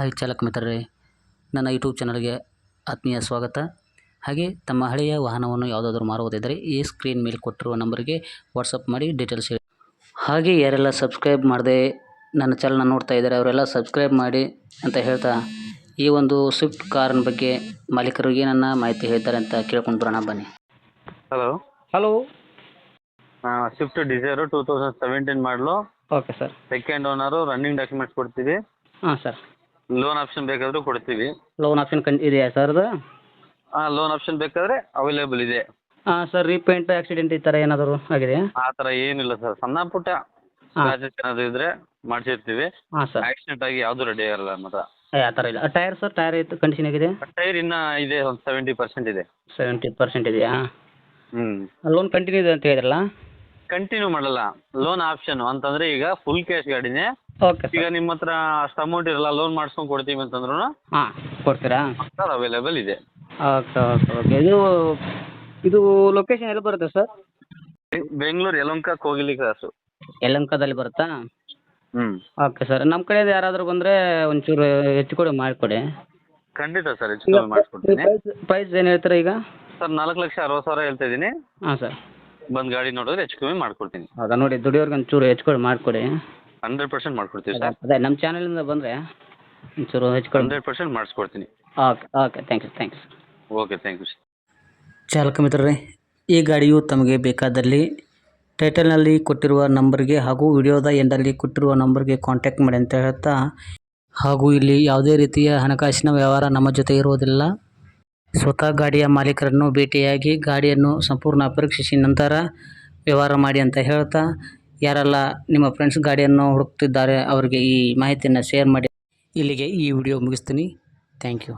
Hi ಚಾಲಕ ಮಿತ್ರರೇ ನನ್ನ ಯೂಟ್ಯೂಬ್ ಚಾನಲ್ಗೆ ಆತ್ಮೀಯ ಸ್ವಾಗತ. ಹಾಗೆ ತಮ್ಮ ಹಳೆಯ ವಾಹನವನ್ನು ಯಾವುದಾದ್ರೂ ಮಾರುವುದಿದ್ದರೆ ಈ ಸ್ಕ್ರೀನ್ ಮೇಲೆ ಕೊಟ್ಟಿರುವ ನಂಬರ್ಗೆ ವಾಟ್ಸಪ್ ಮಾಡಿ ಡೀಟೇಲ್ಸ್ ಹೇಳಿ. ಹಾಗೆ ಯಾರೆಲ್ಲ ಸಬ್ಸ್ಕ್ರೈಬ್ ಮಾಡದೆ ನನ್ನ ಚಾನಲ್ನ ನೋಡ್ತಾ ಇದ್ದಾರೆ ಅವರೆಲ್ಲ ಸಬ್ಸ್ಕ್ರೈಬ್ ಮಾಡಿ ಅಂತ ಹೇಳ್ತಾ ಈ ಒಂದು ಸ್ವಿಫ್ಟ್ ಕಾರಿನ ಬಗ್ಗೆ ಮಾಲೀಕರು ಏನನ್ನ ಮಾಹಿತಿ ಹೇಳ್ತಾರೆ ಅಂತ ಕೇಳ್ಕೊಂಡು ಬರೋಣ ಬನ್ನಿ. Hello hello swift Dzire two thousand seventeen ಮಾಡಲು okay sir second owner running documents ಕೊಡ್ತೀವಿ. ಹಾಂ ಸರ್ ಲೋನ್ ಆಪ್ಷನ್ ಬೇಕಾದರೂ ಕೊಡ್ತೀವಿ. ಲೋನ್ ಆಪ್ಷನ್ ಕನ್ ಇದೆಯಾ ಸರ್ ಅದು? ಹಾಂ ಲೋನ್ ಆಪ್ಷನ್ ಬೇಕಾದರೆ ಅವೈಲೇಬಲ್ ಇದೆ. ಹಾಂ ಸರ್ ರೀಪೇಂಟ್ ಆಕ್ಸಿಡೆಂಟ್ ಈ ಥರ ಏನಾದರೂ ಆಗಿದೆ? ಆ ಥರ ಏನಿಲ್ಲ ಸರ್ ಸಣ್ಣ ಪುಟ್ಟ ಹಾಂ. ಏನಾದರೂ ಇದ್ದರೆ ಮಾಡಿಸಿರ್ತೀವಿ. ಹಾಂ ಸರ್ ಆಕ್ಸಿಡೆಂಟ್ ಆಗಿ ಯಾವುದು ರೆಡಿ ಆಗಿರಲ್ಲ ಮಾತ್ರ. ಏ ಆ ಥರ ಇಲ್ಲ. ಟೈರ್ ಸರ್ ಟೈರ್ ಇತ್ತು ಕಂಡೀಷನ್ ಆಗಿದೆ ಟೈರ್ ಇನ್ನ ಇದೆ ಒಂದು ಸೆವೆಂಟಿ ಪರ್ಸೆಂಟ್ ಇದೆ. ಸೆವೆಂಟಿ ಪರ್ಸೆಂಟ್ ಇದೆಯಾ? ಹ್ಞೂ ಲೋನ್ ಕಂಟಿನ್ಯೂ ಇದೆ ಅಂತ ಹೇಳಿದ್ರಲ್ಲ? ಕಂಟಿನ್ಯೂ ಮಾಡಲ್ಲ. ಲೋನ್ ಆಪ್ಷನ್ ಅಂತಂದರೆ ಈಗ ಫುಲ್ ಕ್ಯಾಶ್ ಗಾಡಿನೇ ಓಕೆ ಈಗ ನಿಮ್ಮ ಹತ್ರ ಅಷ್ಟು ಅಮೌಂಟ್ ಇರಲ್ಲ ಲೋನ್ ಮಾಡಿಸ್ಕೊಂಡು ಕೊಡ್ತೀವಿ ಅಂತಂದ್ರೂ? ಹಾ ಕೊಡ್ತೀರಾ? ಸರ್ ಅವೈಲೇಬಲ್ ಇದೆ. ಓಕೆ ಓಕೆ ಓಕೆ ಇದು ಇದು ಲೊಕೇಶನ್ ಎಲ್ಲಿ ಬರುತ್ತೆ ಸರ್ ಬೆಂಗಳೂರು ಯಲಹಂಕ ಕೋಗಿಲಿ ಕ್ರಾಸು ಯಲಹಂಕದಲ್ಲಿ ಬರುತ್ತಾ? ಹ್ಞೂ ಓಕೆ ಸರ್ ನಮ್ಮ ಕಡೆ ಯಾರಾದರೂ ಬಂದ್ರೆ ಒಂಚೂರು ಹೆಚ್ಚು ಕಡಿಮೆ ಮಾಡಿಕೊಡಿ. ಖಂಡಿತ ಸರ್ ಹೆಚ್ಚು ಕಮ್ಮಿ ಮಾಡಿಸ್ಕೊಡ್ತೀನಿ. ಪ್ರೈಸ್ ಏನು ಹೇಳ್ತೀರಾ ಈಗ? ಸರ್ ನಾಲ್ಕು ಲಕ್ಷ ಅರವತ್ತು ಸಾವಿರ ಹೇಳ್ತಾ ಇದ್ದೀನಿ. ಹಾಂ ಸರ್ ಬಂದು ಗಾಡಿ ನೋಡಿದ್ರೆ ಹೆಚ್ಚು ಕಮ್ಮಿ ಮಾಡ್ಕೊಡ್ತೀನಿ. ಹೌದಾ? ನೋಡಿ ದುಡಿಯೋರ್ಗೆ ಒಂಚೂರು ಹೆಚ್ಚು ಕಡಿಮೆ ಮಾಡಿಕೊಡಿ. ಹಂಡ್ರೆಡ್ ಪರ್ಸೆಂಟ್ ಮಾಡ್ಕೊಡ್ತೀವಿ ಸರ್. ಅದೇ ನಮ್ಮ ಚಾನಲಿಂದ ಬಂದರೆ ಒಂಚೂರು ಹೆಚ್ಚು ಕಡಿಮೆ. Hundred percent ಮಾಡಿಸ್ಕೊಡ್ತೀನಿ. Okay okay thank you thanks okay thank you sir. ಚಾಲಕ ಮಿತ್ರರೇ ಈ ಗಾಡಿಯು ತಮಗೆ ಬೇಕಾದಲ್ಲಿ ಟೈಟಲ್ನಲ್ಲಿ ಕೊಟ್ಟಿರುವ ನಂಬರ್ಗೆ ಹಾಗೂ ವಿಡಿಯೋದ ಎಂಡಲ್ಲಿ ಕೊಟ್ಟಿರುವ ನಂಬರ್ಗೆ ಕಾಂಟ್ಯಾಕ್ಟ್ ಮಾಡಿ ಅಂತ ಹೇಳ್ತಾ ಹಾಗೂ ಇಲ್ಲಿ ಯಾವುದೇ ರೀತಿಯ ಹಣಕಾಸಿನ ವ್ಯವಹಾರ ನಮ್ಮ ಜೊತೆ ಇರುವುದಿಲ್ಲ. ಸ್ವತಃ ಗಾಡಿಯ ಮಾಲೀಕರನ್ನು ಭೇಟಿಯಾಗಿ ಗಾಡಿಯನ್ನು ಸಂಪೂರ್ಣ ಪರೀಕ್ಷಿಸಿ ನಂತರ ವ್ಯವಹಾರ ಮಾಡಿ ಅಂತ ಹೇಳ್ತಾ ಯಾರೆಲ್ಲ ನಿಮ್ಮ ಫ್ರೆಂಡ್ಸ್ ಗಾಡಿಯನ್ನು ಹುಡುಕ್ತಿದ್ದಾರೆ, ಅವರಿಗೆ ಈ ಮಾಹಿತಿಯನ್ನು ಶೇರ್ ಮಾಡಿ. ಇಲ್ಲಿಗೆ ಈ ವಿಡಿಯೋ ಮುಗಿಸ್ತೀನಿ. Thank you